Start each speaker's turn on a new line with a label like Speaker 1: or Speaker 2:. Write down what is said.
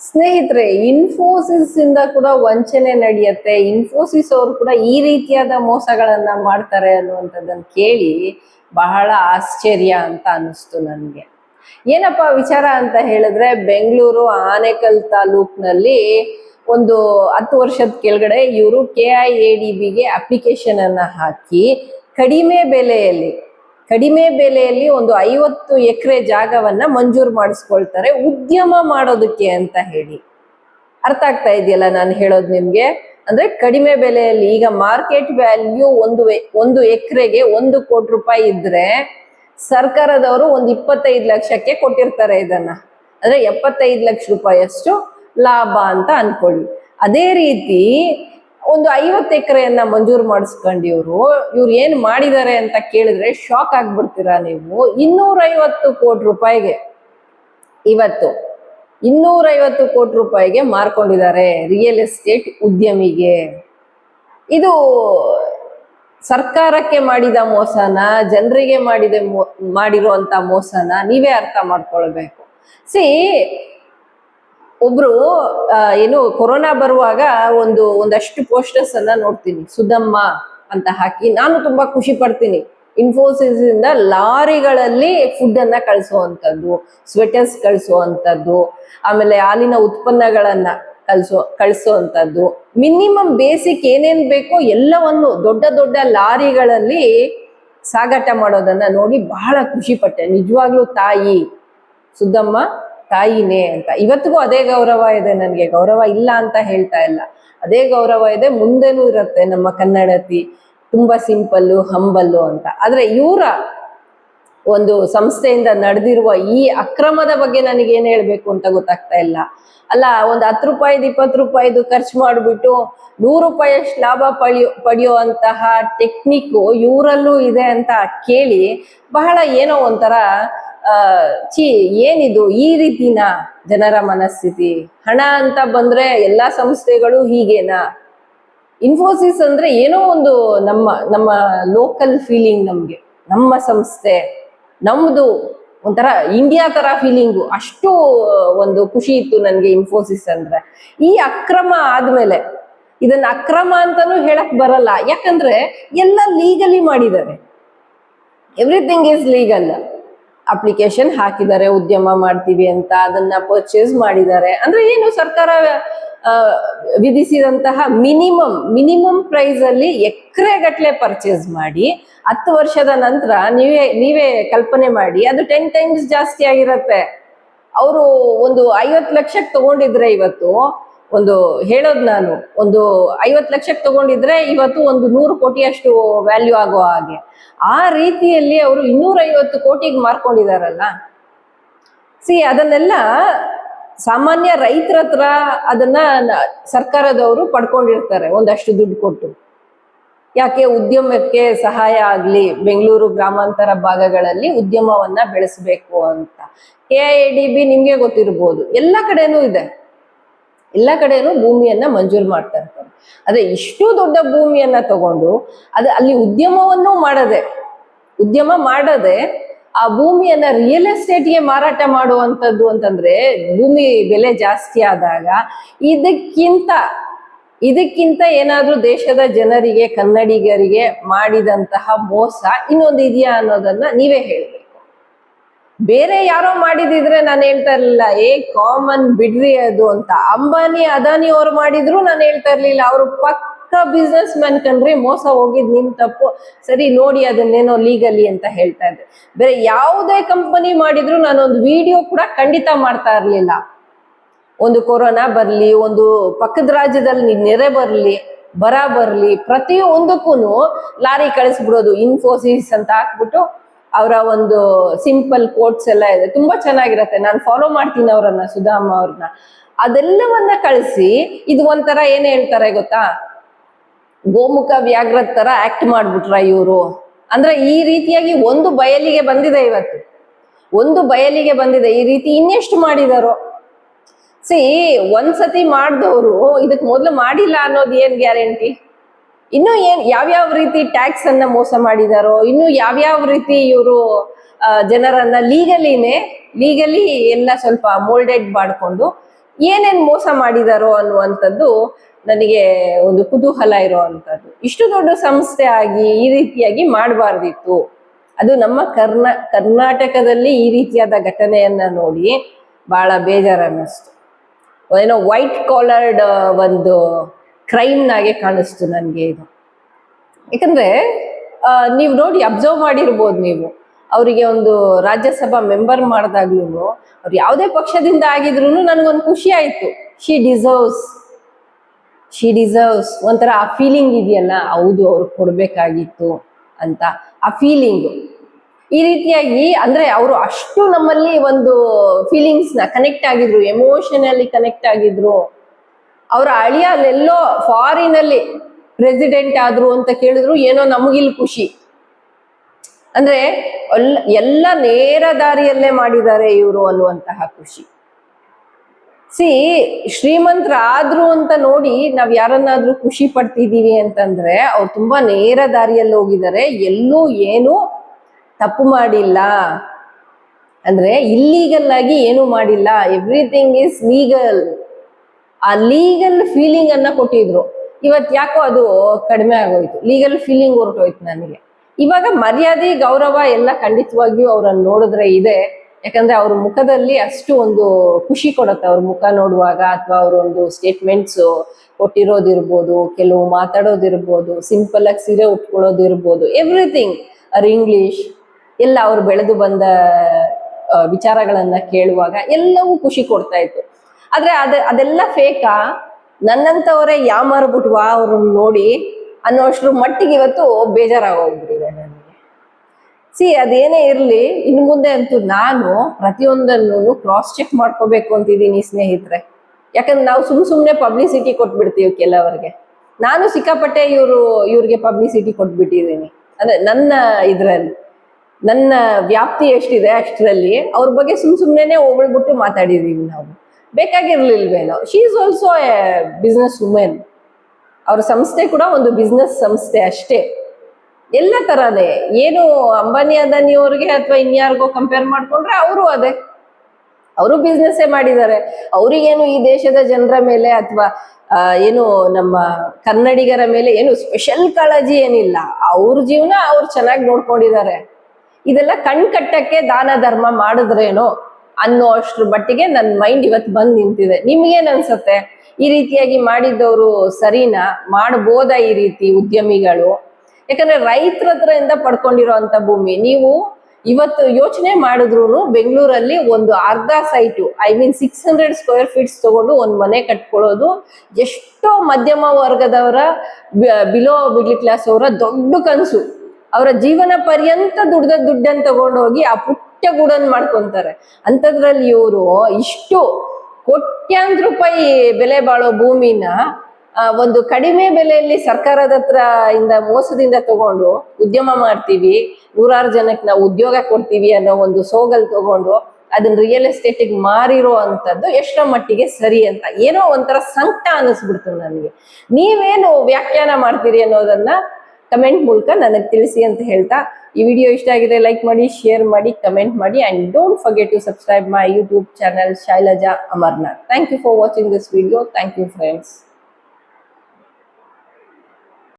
Speaker 1: ಸ್ನೇಹಿತರೆ ಇನ್ಫೋಸಿಸ್ ಇಂದ ಕೂಡ ವಂಚನೆ ನಡೆಯುತ್ತೆ. ಇನ್ಫೋಸಿಸ್ ಅವರು ಕೂಡ ಈ ರೀತಿಯಾದ ಮೋಸಗಳನ್ನ ಮಾಡ್ತಾರೆ ಅನ್ನುವಂಥದ್ದನ್ನ ಕೇಳಿ ಬಹಳ ಆಶ್ಚರ್ಯ ಅಂತ ಅನ್ನಿಸ್ತು ನನಗೆ. ಏನಪ್ಪ ವಿಚಾರ ಅಂತ ಹೇಳಿದ್ರೆ, ಬೆಂಗಳೂರು ಆನೇಕಲ್ ತಾಲೂಕ್ನಲ್ಲಿ ಒಂದು ಹತ್ತು ವರ್ಷದ ಕೆಳಗಡೆ ಇವರು ಕೆ ಐ ಎ ಡಿ ಬಿಗೆ ಅಪ್ಲಿಕೇಶನ್ ಅನ್ನ ಹಾಕಿ ಕಡಿಮೆ ಬೆಲೆಯಲ್ಲಿ ಕಡಿಮೆ ಬೆಲೆಯಲ್ಲಿ ಒಂದು ಐವತ್ತು ಎಕರೆ ಜಾಗವನ್ನ ಮಂಜೂರು ಮಾಡಿಸ್ಕೊಳ್ತಾರೆ. ಉದ್ಯಮ ಮಾಡೋದಕ್ಕೆ ಅಂತ ಹೇಳಿ. ಅರ್ಥ ಆಗ್ತಾ ಇದೆಯಲ್ಲ ನಾನು ಹೇಳೋದು ನಿಮ್ಗೆ? ಅಂದ್ರೆ ಕಡಿಮೆ ಬೆಲೆಯಲ್ಲಿ ಈಗ ಮಾರ್ಕೆಟ್ ವ್ಯಾಲ್ಯೂ ಒಂದು ಒಂದು ಎಕರೆಗೆ ಒಂದು ಕೋಟಿ ರೂಪಾಯಿ ಇದ್ರೆ ಸರ್ಕಾರದವರು ಒಂದು ಇಪ್ಪತ್ತೈದು ಲಕ್ಷಕ್ಕೆ ಕೊಟ್ಟಿರ್ತಾರೆ ಇದನ್ನ. ಅಂದ್ರೆ ಎಪ್ಪತ್ತೈದು ಲಕ್ಷ ರೂಪಾಯಿಯಷ್ಟು ಲಾಭ ಅಂತ ಅನ್ಕೊಳ್ಳಿ. ಅದೇ ರೀತಿ ಒಂದು ಐವತ್ತು ಎಕರೆಯನ್ನ ಮಂಜೂರು ಮಾಡಿಸ್ಕೊಂಡು ಇವರು ಇವ್ರು ಏನ್ ಮಾಡಿದ್ದಾರೆ ಅಂತ ಕೇಳಿದ್ರೆ ಶಾಕ್ ಆಗ್ಬಿಡ್ತೀರಾ ನೀವು? ಇನ್ನೂರೈವತ್ತು ಕೋಟಿ ರೂಪಾಯಿಗೆ ಇವತ್ತು ಇನ್ನೂರೈವತ್ತು ಕೋಟಿ ರೂಪಾಯಿಗೆ ಮಾರ್ಕೊಂಡಿದ್ದಾರೆ ರಿಯಲ್ ಎಸ್ಟೇಟ್ ಉದ್ಯಮಿಗೆ. ಇದು ಸರ್ಕಾರಕ್ಕೆ ಮಾಡಿದ ಮೋಸನ? ಜನರಿಗೆ ಮಾಡಿದ ಮೋ ಮಾಡಿರುವಂತ ಮೋಸನ? ನೀವೇ ಅರ್ಥ ಮಾಡ್ಕೊಳ್ಬೇಕು. ಸಿ ಒಬ್ರು ಏನು ಕೊರೋನಾ ಬರುವಾಗ ಒಂದು, ಒಂದಷ್ಟು ಪೋಸ್ಟರ್ಸ್ ಅನ್ನ ನೋಡ್ತೀನಿ. ಸುಧಮ್ಮ ಅಂತ ಹಾಕಿ. ನಾನು ತುಂಬಾ ಖುಷಿ ಪಡ್ತೀನಿ. ಇನ್ಫೋಸಿಸ್ ಇಂದ ಲಾರಿಗಳಲ್ಲಿ ಫುಡ್ ಅನ್ನ ಕಳಿಸುವಂತದ್ದು ಸ್ವೆಟರ್ಸ್ ಕಳಿಸುವಂತದ್ದು ಆಮೇಲೆ ಹಾಲಿನ ಉತ್ಪನ್ನಗಳನ್ನ ಕಳಿಸೋ ಕಳಿಸುವಂತದ್ದು ಮಿನಿಮಮ್ ಬೇಸಿಕ್ ಏನೇನ್ ಬೇಕೋ ಎಲ್ಲವನ್ನು ದೊಡ್ಡ ದೊಡ್ಡ ಲಾರಿಗಳಲ್ಲಿ ಸಾಗಾಟ ಮಾಡೋದನ್ನ ನೋಡಿ ಬಹಳ ಖುಷಿ ಪಟ್ಟೆ. ನಿಜವಾಗ್ಲೂ ತಾಯಿ ಸುದ್ದಮ್ಮ ತಾಯಿನೇ ಅಂತ. ಇವತ್ತಿಗೂ ಅದೇ ಗೌರವ ಇದೆ ನನಗೆ. ಗೌರವ ಇಲ್ಲ ಅಂತ ಹೇಳ್ತಾ ಇಲ್ಲ. ಅದೇ ಗೌರವ ಇದೆ, ಮುಂದೆನೂ ಇರುತ್ತೆ ನಮ್ಮ ಕನ್ನಡತಿ. ತುಂಬಾ ಸಿಂಪಲ್ಲು, ಹಂಬಲ್ಲು ಅಂತ. ಆದ್ರೆ ಇವರ ಒಂದು ಸಂಸ್ಥೆಯಿಂದ ನಡೆದಿರುವ ಈ ಅಕ್ರಮದ ಬಗ್ಗೆ ನನಗೆ ಏನ್ ಹೇಳ್ಬೇಕು ಅಂತ ಗೊತ್ತಾಗ್ತಾ ಇಲ್ಲ. ಅಲ್ಲ, ಒಂದು ಹತ್ತು ರೂಪಾಯಿದು, ಇಪ್ಪತ್ತು ರೂಪಾಯಿದು ಖರ್ಚು ಮಾಡಿಬಿಟ್ಟು ನೂರು ರೂಪಾಯಿಯಷ್ಟು ಲಾಭ ಪಡೆಯೋ ಪಡೆಯುವಂತಹ ಟೆಕ್ನಿಕ್ಕು ಇವರಲ್ಲೂ ಇದೆ ಅಂತ ಕೇಳಿ ಬಹಳ ಏನೋ ಒಂಥರ ಚಿ ಏನಿದು ಈ ರೀತಿನ ಜನರ ಮನಸ್ಥಿತಿ? ಹಣ ಅಂತ ಬಂದ್ರೆ ಎಲ್ಲಾ ಸಂಸ್ಥೆಗಳು ಹೀಗೇನಾ? ಇನ್ಫೋಸಿಸ್ ಅಂದ್ರೆ ಏನೋ ಒಂದು ನಮ್ಮ ನಮ್ಮ ಲೋಕಲ್ ಫೀಲಿಂಗ್ ನಮ್ಗೆ. ನಮ್ಮ ಸಂಸ್ಥೆ. ನಮ್ದು ಒಂಥರ ಇಂಡಿಯಾ ತರ ಫೀಲಿಂಗು ಅಷ್ಟು ಒಂದು ಖುಷಿ ಇತ್ತು ನನಗೆ ಇನ್ಫೋಸಿಸ್ ಅಂದ್ರೆ. ಈ ಅಕ್ರಮ ಆದ್ಮೇಲೆ, ಇದನ್ನ ಅಕ್ರಮ ಅಂತಾನೂ ಹೇಳಕ್ ಬರಲ್ಲ. ಯಾಕಂದ್ರೆ ಎಲ್ಲ ಲೀಗಲಿ ಮಾಡಿದ್ದಾರೆ. ಎವ್ರಿಥಿಂಗ್ ಈಸ್ ಲೀಗಲ್ ಅಪ್ಲಿಕೇಶನ್ ಹಾಕಿದ್ದಾರೆ, ಉದ್ಯಮ ಮಾಡ್ತೀವಿ ಅಂತ ಅದನ್ನ ಪರ್ಚೇಸ್ ಮಾಡಿದ್ದಾರೆ. ಅಂದ್ರೆ ಏನು ಸರ್ಕಾರ ವಿಧಿಸಿದಂತಹ ಮಿನಿಮಮ್ ಮಿನಿಮಮ್ ಪ್ರೈಸ್ ಅಲ್ಲಿ ಎಕರೆ ಗಟ್ಟಲೆ ಪರ್ಚೇಸ್ ಮಾಡಿ, ಹತ್ತು ವರ್ಷದ ನಂತರ ನೀವೇ ನೀವೇ ಕಲ್ಪನೆ ಮಾಡಿ, ಅದು ಟೆನ್ ಟೈಮ್ಸ್ ಜಾಸ್ತಿ ಆಗಿರತ್ತೆ. ಅವರು ಒಂದು ಐವತ್ತು ಲಕ್ಷಕ್ಕೆ ತಗೊಂಡಿದ್ರೆ ಇವತ್ತು ಒಂದು ಹೇಳೋದು ನಾನು, ಒಂದು ಐವತ್ತು ಲಕ್ಷಕ್ಕೆ ತಗೊಂಡಿದ್ರೆ ಇವತ್ತು ಒಂದು ನೂರು ಕೋಟಿಯಷ್ಟು ವ್ಯಾಲ್ಯೂ ಆಗೋ ಹಾಗೆ. ಆ ರೀತಿಯಲ್ಲಿ ಅವರು ಇನ್ನೂರೈವತ್ತು ಕೋಟಿಗೆ ಮಾರ್ಕೊಂಡಿದಾರಲ್ಲ? ಸಿ ಅದನ್ನೆಲ್ಲ ಸಾಮಾನ್ಯ ರೈತರ ಹತ್ರ ಅದನ್ನ ಸರ್ಕಾರದವರು ಪಡ್ಕೊಂಡಿರ್ತಾರೆ, ಒಂದಷ್ಟು ದುಡ್ಡು ಕೊಟ್ಟು. ಯಾಕೆ? ಉದ್ಯಮಕ್ಕೆ ಸಹಾಯ ಆಗ್ಲಿ, ಬೆಂಗಳೂರು ಗ್ರಾಮಾಂತರ ಭಾಗಗಳಲ್ಲಿ ಉದ್ಯಮವನ್ನ ಬೆಳೆಸಬೇಕು ಅಂತ. ಕೆ ಐ ಡಿ ಬಿ ನಿಮ್ಗೆ ಗೊತ್ತಿರ್ಬೋದು. ಎಲ್ಲ ಕಡೆನೂ ಇದೆ. ಎಲ್ಲ ಕಡೆಯೂ ಭೂಮಿಯನ್ನ ಮಂಜೂರು ಮಾಡ್ತಾ ಇರ್ತಾರೆ. ಅದೇ ಇಷ್ಟು ದೊಡ್ಡ ಭೂಮಿಯನ್ನ ತಗೊಂಡು ಅದು ಅಲ್ಲಿ ಉದ್ಯಮವನ್ನು ಮಾಡದೆ, ಉದ್ಯಮ ಮಾಡದೆ ಆ ಭೂಮಿಯನ್ನ ರಿಯಲ್ ಎಸ್ಟೇಟ್ಗೆ ಮಾರಾಟ ಮಾಡುವಂಥದ್ದು ಅಂತಂದ್ರೆ ಭೂಮಿ ಬೆಲೆ ಜಾಸ್ತಿ ಆದಾಗ ಇದಕ್ಕಿಂತ ಇದಕ್ಕಿಂತ ಏನಾದ್ರೂ ದೇಶದ ಜನರಿಗೆ, ಕನ್ನಡಿಗರಿಗೆ ಮಾಡಿದಂತಹ ಮೋಸ ಇನ್ನೊಂದು ಇದೆಯಾ ಅನ್ನೋದನ್ನ ನೀವೇ ಹೇಳ್ಬೇಕು. ಬೇರೆ ಯಾರೋ ಮಾಡಿದಿದ್ರೆ ನಾನು ಹೇಳ್ತಾ ಇರ್ಲಿಲ್ಲ, ಏ ಕಾಮನ್ ಬಿಡ್ರಿ ಅದು ಅಂತ. ಅಂಬಾನಿ, ಅದಾನಿ ಅವ್ರು ಮಾಡಿದ್ರು, ನಾನು ಹೇಳ್ತಾ ಇರ್ಲಿಲ್ಲ. ಅವರು ಪಕ್ಕ ಬಿಸ್ನೆಸ್ ಮ್ಯಾನ್ ಕಂಡ್ರಿ ಮೋಸ ಹೋಗಿದ್ ನಿಮ್ ತಪ್ಪು. ಸರಿ, ನೋಡಿ ಅದನ್ನೇನೋ ಲೀಗಲಿ ಅಂತ ಹೇಳ್ತಾ ಇದ್ದೆ. ಬೇರೆ ಯಾವುದೇ ಕಂಪನಿ ಮಾಡಿದ್ರು ನಾನೊಂದು ವಿಡಿಯೋ ಕೂಡ ಖಂಡಿತ ಮಾಡ್ತಾ ಇರ್ಲಿಲ್ಲ. ಒಂದು ಕೊರೋನಾ ಬರಲಿ, ಒಂದು ಪಕ್ಕದ ರಾಜ್ಯದಲ್ಲಿ ನೆರೆ ಬರಲಿ, ಬರ ಬರಲಿ ಪ್ರತಿಯೊಂದಕ್ಕೂ ಲಾರಿ ಕಳಿಸ್ಬಿಡೋದು ಇನ್ಫೋಸಿಸ್ ಅಂತ ಹಾಕ್ಬಿಟ್ಟು ಅವರ ಒಂದು ಸಿಂಪಲ್ ಕೋಟ್ಸ್ ಎಲ್ಲ ಇದೆ. ತುಂಬಾ ಚೆನ್ನಾಗಿರತ್ತೆ. ನಾನು ಫಾಲೋ ಮಾಡ್ತೀನಿ ಅವರನ್ನ, ಸುಧಾಮ ಅವ್ರನ್ನ. ಅದೆಲ್ಲವನ್ನ ಕಳಿಸಿ, ಇದು ಒಂಥರ ಏನ್ ಹೇಳ್ತಾರೆ ಗೊತ್ತಾ? ಗೋಮುಖ ವ್ಯಾಘ್ರ ತರ ಆಕ್ಟ್ ಮಾಡ್ಬಿಟ್ರ ಇವರು? ಅಂದ್ರೆ ಈ ರೀತಿಯಾಗಿ ಒಂದು ಬಯಲಿಗೆ ಬಂದಿದೆ ಇವತ್ತು. ಒಂದು ಬಯಲಿಗೆ ಬಂದಿದೆ. ಈ ರೀತಿ ಇನ್ನೆಷ್ಟು ಮಾಡಿದಾರೋ? ಸಿ ಒಂದ್ಸತಿ ಮಾಡಿದವರು, ಇದಕ್ ಮೊದ್ಲು ಮಾಡಿಲ್ಲ ಅನ್ನೋದು ಏನ್ ಗ್ಯಾರಂಟಿ ಇನ್ನು ಏನ್ ಯಾವ್ಯಾವ ರೀತಿ ಟ್ಯಾಕ್ಸ್ ಅನ್ನ ಮೋಸ ಮಾಡಿದಾರೋ, ಇನ್ನು ಯಾವ್ಯಾವ ರೀತಿ ಇವರು ಜನರನ್ನ ಲೀಗಲಿನೇ ಲೀಗಲಿ ಎಲ್ಲ ಸ್ವಲ್ಪ ಮೋಲ್ಡೆಡ್ ಮಾಡಿಕೊಂಡು ಏನೇನ್ ಮೋಸ ಮಾಡಿದಾರೋ ಅನ್ನುವಂಥದ್ದು ನನಗೆ ಒಂದು ಕುತೂಹಲ ಇರುವಂತದ್ದು ಇಷ್ಟು ದೊಡ್ಡ ಸಂಸ್ಥೆ ಆಗಿ ಈ ರೀತಿಯಾಗಿ ಮಾಡಬಾರ್ದಿತ್ತು. ಅದು ನಮ್ಮ ಕರ್ನ, ಕರ್ನಾಟಕದಲ್ಲಿ ಈ ರೀತಿಯಾದ ಘಟನೆಯನ್ನ ನೋಡಿ ಬಹಳ ಬೇಜಾರು ಅನ್ನಿಸ್ತು ಏನೋ ವೈಟ್ ಕಾಲರ್ಡ್ ಒಂದು ಕ್ರೈಮ್ ನಾಗೆ ಕಾಣಿಸ್ತು ನನಗೆ ಇದು. ಯಾಕಂದ್ರೆ ನೀವು ನೋಡಿ ಅಬ್ಸರ್ವ್ ಮಾಡಿರ್ಬೋದು ನೀವು. ಅವರಿಗೆ ಒಂದು ರಾಜ್ಯಸಭಾ ಮೆಂಬರ್ ಮಾಡಿದಾಗ್ಲೂ ಅವ್ರು ಯಾವುದೇ ಪಕ್ಷದಿಂದ ಆಗಿದ್ರು ನನಗೊಂದು ಖುಷಿ ಆಯಿತು. ಶಿ ಡಿಸರ್ವ್ಸ್ ಶಿ ಡಿಸರ್ವ್ಸ್ ಒಂಥರ ಆ ಫೀಲಿಂಗ್ ಇದೆಯಲ್ಲ, ಹೌದು ಅವ್ರು ಕೊಡಬೇಕಾಗಿತ್ತು ಅಂತ ಆ ಫೀಲಿಂಗ್ ಈ ರೀತಿಯಾಗಿ ಅಂದ್ರೆ ಅವರು ಅಷ್ಟು ನಮ್ಮಲ್ಲಿ ಒಂದು ಫೀಲಿಂಗ್ಸ್ನ ಕನೆಕ್ಟ್ ಆಗಿದ್ರು ಎಮೋಷನಲಿ ಕನೆಕ್ಟ್ ಆಗಿದ್ರು. ಅವರ ಅಳಿಯ ಅಲ್ಲೆಲ್ಲೋ ಫಾರಿನ್ ಅಲ್ಲಿ ಪ್ರೆಸಿಡೆಂಟ್ ಆದ್ರು ಅಂತ ಕೇಳಿದ್ರು, ಏನೋ ನಮಗಿಲ್ ಖುಷಿ. ಅಂದ್ರೆ ಎಲ್ಲ ಎಲ್ಲ ನೇರ ದಾರಿಯಲ್ಲೇ ಮಾಡಿದ್ದಾರೆ ಇವರು ಅನ್ನುವಂತಹ ಖುಷಿ. ಸಿ ಶ್ರೀಮಂತರಾದ್ರು ಅಂತ ನೋಡಿ ನಾವ್ ಯಾರನ್ನಾದ್ರೂ ಖುಷಿ ಪಡ್ತಿದೀವಿ ಅಂತಂದ್ರೆ ಅವ್ರು ತುಂಬಾ ನೇರ ದಾರಿಯಲ್ಲಿ ಹೋಗಿದ್ದಾರೆ, ಎಲ್ಲೂ ಏನು ತಪ್ಪು ಮಾಡಿಲ್ಲ. ಅಂದ್ರೆ ಇಲ್ಲೀಗಲ್ ಆಗಿ ಏನು ಮಾಡಿಲ್ಲ. ಎವ್ರಿಥಿಂಗ್ ಇಸ್ ಲೀಗಲ್ ಆ ಲೀಗಲ್ ಫೀಲಿಂಗ್ ಅನ್ನ ಕೊಟ್ಟಿದ್ರು. ಇವತ್ ಯಾಕೋ ಅದು ಕಡಿಮೆ ಆಗೋಯ್ತು. ಲೀಗಲ್ ಫೀಲಿಂಗ್ ಹೊರಟೋಯ್ತು ನನಗೆ. ಇವಾಗ ಮರ್ಯಾದೆ, ಗೌರವ ಎಲ್ಲ ಖಂಡಿತವಾಗಿಯೂ ಅವ್ರನ್ನ ನೋಡಿದ್ರೆ ಇದೆ. ಯಾಕಂದ್ರೆ ಅವ್ರ ಮುಖದಲ್ಲಿ ಅಷ್ಟು ಒಂದು ಖುಷಿ ಕೊಡುತ್ತೆ. ಅವ್ರ ಮುಖ ನೋಡುವಾಗ ಅಥವಾ ಅವ್ರ ಒಂದು ಸ್ಟೇಟ್ಮೆಂಟ್ಸ್ ಕೊಟ್ಟಿರೋದಿರ್ಬೋದು, ಕೆಲವು ಮಾತಾಡೋದಿರ್ಬೋದು ಸಿಂಪಲ್ ಆಗಿ ಸೀರೆ ಉಟ್ಕೊಳ್ಳೋದಿರ್ಬೋದು ಎವ್ರಿಥಿಂಗ್ ಅವ್ರ ಇಂಗ್ಲಿಷ್ ಎಲ್ಲ ಅವ್ರು ಬೆಳೆದು ಬಂದ ವಿಚಾರಗಳನ್ನ ಕೇಳುವಾಗ ಎಲ್ಲವೂ ಖುಷಿ ಕೊಡ್ತಾ ಇತ್ತು. ಆದ್ರೆ ಅದ, ಅದೆಲ್ಲ ಫೇಕಾ ನನ್ನಂತವರೇ ಯಾಮಾರ್ಬಿಟ್ವಾ ಅವ್ರನ್ನ ನೋಡಿ ಅನ್ನೋಷ್ಟ್ರ ಮಟ್ಟಿಗೆ ಇವತ್ತು ಬೇಜಾರಾಗೋಗ್ಬಿಟ್ಟಿದೆ ನನಗೆ. ಸಿ, ಅದೇನೇ ಇರ್ಲಿ ಇನ್ನು ಮುಂದೆ ಅಂತೂ ನಾನು ಪ್ರತಿಯೊಂದನ್ನು ಕ್ರಾಸ್ ಚೆಕ್ ಮಾಡ್ಕೋಬೇಕು ಅಂತಿದ್ದೀನಿ ಸ್ನೇಹಿತರೆ. ಯಾಕಂದ್ರೆ ನಾವು ಸುಮ್ ಸುಮ್ನೆ ಪಬ್ಲಿಸಿಟಿ ಕೊಟ್ಬಿಡ್ತೀವಿ ಕೆಲವರಿಗೆ. ನಾನು ಸಿಕ್ಕಾಪಟ್ಟೆ ಇವರು, ಇವ್ರಿಗೆ ಪಬ್ಲಿಸಿಟಿ ಕೊಟ್ಬಿಟ್ಟಿದ್ದೀನಿ. ಅಂದ್ರೆ ನನ್ನ ಇದ್ರಲ್ಲಿ, ನನ್ನ ವ್ಯಾಪ್ತಿ ಎಷ್ಟಿದೆ ಅಷ್ಟರಲ್ಲಿ ಅವ್ರ ಬಗ್ಗೆ ಸುಮ್ ಸುಮ್ನೆ ಹೋಗ್ಬಿಟ್ಟು ಮಾತಾಡಿದೀವಿ ನಾವು. ಬೇಕಾಗಿರ್ಲಿಲ್ವೇನೋ? She is also a business women ಅವ್ರ ಸಂಸ್ಥೆ ಕೂಡ ಒಂದು ಬಿಸ್ನೆಸ್ ಸಂಸ್ಥೆ ಅಷ್ಟೇ. ಎಲ್ಲ ಥರದೇ ಏನು ಅಂಬಾನಿ ಅದಾನಿ ಅವ್ರಿಗೆ ಅಥವಾ ಇನ್ಯಾರಿಗೋ ಕಂಪೇರ್ ಮಾಡಿಕೊಂಡ್ರೆ ಅವರು ಅದೇ. ಅವರು ಬಿಸ್ನೆಸ್ಸೇ ಮಾಡಿದ್ದಾರೆ. ಅವರಿಗೇನು ಈ ದೇಶದ ಜನರ ಮೇಲೆ ಅಥವಾ ಏನು ನಮ್ಮ ಕನ್ನಡಿಗರ ಮೇಲೆ ಏನು ಸ್ಪೆಷಲ್ ಕಾಳಜಿ ಏನಿಲ್ಲ. ಅವ್ರ ಜೀವನ ಅವ್ರು ಚೆನ್ನಾಗಿ ನೋಡ್ಕೊಂಡಿದ್ದಾರೆ. ಇದೆಲ್ಲ ಕಣ್ ಕಟ್ಟಕ್ಕೆ ದಾನ ಧರ್ಮ ಮಾಡಿದ್ರೇನೋ? ಅನ್ನೋ ಅಷ್ಟ್ರ ಮಟ್ಟಿಗೆ ನನ್ನ ಮೈಂಡ್ ಇವತ್ತು ಬಂದು ನಿಂತಿದೆ. ನಿಮ್ಗೇನ್ ಅನ್ಸುತ್ತೆ ಈ ರೀತಿಯಾಗಿ ಮಾಡಿದ್ದವರು ಸರಿನಾ? ಮಾಡ್ಬೋದಾ ಈ ರೀತಿ ಉದ್ಯಮಿಗಳು? ಯಾಕಂದ್ರೆ ರೈತರ ಹತ್ರದಿಂದ ಪಡ್ಕೊಂಡಿರೋಂಥ ಭೂಮಿ. ನೀವು ಇವತ್ತು ಯೋಚನೆ ಮಾಡಿದ್ರು ಬೆಂಗಳೂರಲ್ಲಿ ಒಂದು ಅರ್ಧ site I mean six hundred square feets ತಗೊಂಡು ಒಂದು ಮನೆ ಕಟ್ಕೊಳ್ಳೋದು, ಎಷ್ಟೋ ಮಧ್ಯಮ ವರ್ಗದವರ ಬಿಲೋ ಮಿಡ್ಲ್ ಕ್ಲಾಸ್ ಅವರ ದೊಡ್ಡ ಕನಸು. ಅವರ ಜೀವನ ಪರ್ಯಂತ ದುಡ್ದ ದುಡ್ಡನ್ನು ತಗೊಂಡೋಗಿ ಆ ಪುಟ್ಟ ಗೂಡನ್ನು ಮಾಡ್ಕೊಂತಾರೆ. ಅಂಥದ್ರಲ್ಲಿ ಇವರು ಇಷ್ಟು ಕೋಟ್ಯಾಂತರ ರೂಪಾಯಿ ಬೆಲೆ ಬಾಳೋ ಭೂಮಿನ ಒಂದು ಕಡಿಮೆ ಬೆಲೆಯಲ್ಲಿ ಸರ್ಕಾರದ ಹತ್ರ ಇಂದ ಮೋಸದಿಂದ ತಗೊಂಡು ಉದ್ಯಮ ಮಾಡ್ತೀವಿ, ನೂರಾರು ಜನಕ್ಕೆ ನಾವು ಉದ್ಯೋಗ ಕೊಡ್ತೀವಿ ಅನ್ನೋ ಒಂದು ಸೋಗಲ್ ತಗೊಂಡು ಅದನ್ನ ರಿಯಲ್ ಎಸ್ಟೇಟಿಗೆ ಮಾರಿರೋ ಅಂತದ್ದು ಎಷ್ಟೋ ಮಟ್ಟಿಗೆ ಸರಿ ಅಂತ. ಏನೋ ಒಂಥರ ಸಂಕಟ ಅನಿಸ್ಬಿಡ್ತು ನನಗೆ. ನೀವೇನು ವ್ಯಾಖ್ಯಾನ ಮಾಡ್ತೀರಿ ಅನ್ನೋದನ್ನ ಕಮೆಂಟ್ ಮೂಲಕ ನನಗೆ ತಿಳಿಸಿ ಅಂತ ಹೇಳ್ತಾ ಈ ವಿಡಿಯೋ ಇಷ್ಟ ಆಗಿದೆ ಲೈಕ್ ಮಾಡಿ ಶೇರ್ ಮಾಡಿ ಕಮೆಂಟ್ ಮಾಡಿ and don't forget to subscribe my YouTube channel Shailaja Amarnath thank you for watching this video thank you friends